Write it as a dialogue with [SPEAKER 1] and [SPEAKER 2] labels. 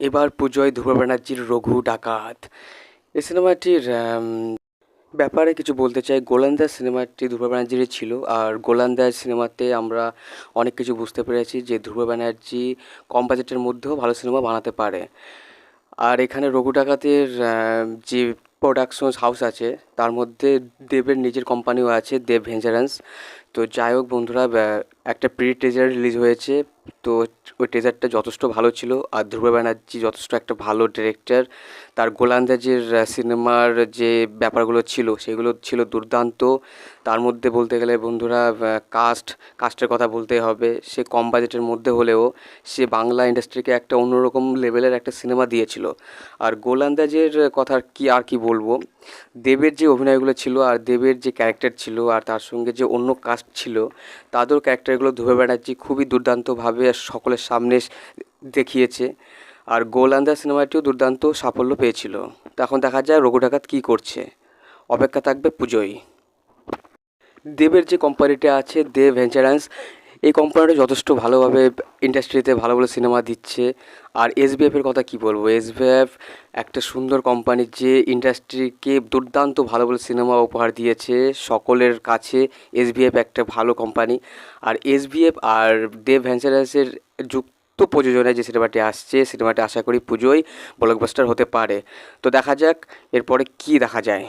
[SPEAKER 1] এবার পুজোয় ধ্রুব ব্যানার্জির রঘু ডাকাত। এই সিনেমাটির ব্যাপারে কিছু বলতে চাই। গোলান্দাজ সিনেমাটি ধ্রুব ব্যানার্জির ছিল, আর গোলান্দাজ সিনেমাতে আমরা অনেক কিছু বুঝতে পেরেছি যে ধ্রুব ব্যানার্জি কম বাজেটের মধ্যেও ভালো সিনেমা বানাতে পারে। আর এখানে রঘু ডাকাতের যে প্রোডাকশন হাউস আছে। তার মধ্যে দেবের নিজের কোম্পানিও আছে দেব ভেঞ্চারেন্স তো যাই হোক বন্ধুরা একটা প্রি টেজার রিলিজ হয়েছে। তো ওই টেজারটা যথেষ্ট ভালো ছিল। আর ধ্রুব ব্যানার্জি যথেষ্ট একটা ভালো ডিরেক্টর তার গোলান্দাজের সিনেমার যে ব্যাপারগুলো ছিল, সেগুলো ছিল দুর্দান্ত। তার মধ্যে বলতে গেলে বন্ধুরা কাস্ট কাস্টের কথা বলতে হবে। সে কম বাজেটের মধ্যে হলেও সে বাংলা ইন্ডাস্ট্রিকে একটা অন্যরকম লেভেলের একটা সিনেমা দিয়েছিল। আর গোলান্দাজের কথা কি আর কি বলব, দেবের যে অভিনয়গুলো ছিল আর দেবের যে ক্যারেক্টার ছিল আর তার সঙ্গে যে অন্য কাস্ট ছিল তাদের ক্যারেক্টারগুলো ধ্রুব ব্যানার্জি খুবই দুর্দান্তভাবে সকলের সামনে দেখিয়েছে। আর গোলান্দা সিনেমাটিও দুর্দান্ত সাফল্য পেয়েছিল। তো এখন দেখা যায় রঘু ডাকাত কী করছে। অপেক্ষা থাকবে পুজোয়। দেবের যে কোম্পানিটা আছে, দেব ভেঞ্চারান্স এই কোম্পানিটা যথেষ্ট ভালোভাবে ইন্ডাস্ট্রিতে ভালো ভালো সিনেমা দিচ্ছে। আর এসবিএফের কথা কি বলব? এসবিএফ একটা সুন্দর কোম্পানি যে ইন্ডাস্ট্রিকে দুর্দান্ত ভালো ভালো সিনেমা উপহার দিয়েছে। সকলের কাছে এসবিএফ একটা ভালো কোম্পানি আর এসবিএফ আর দেব ভেঞ্চারান্সের যুক্ত প্রযোজনায় যে সিনেমাটি আসছে সিনেমাটি আশা করি পুজোয় ব্লকবাস্টার হতে পারে। তো দেখা যাক, এরপরে কী দেখা যায়।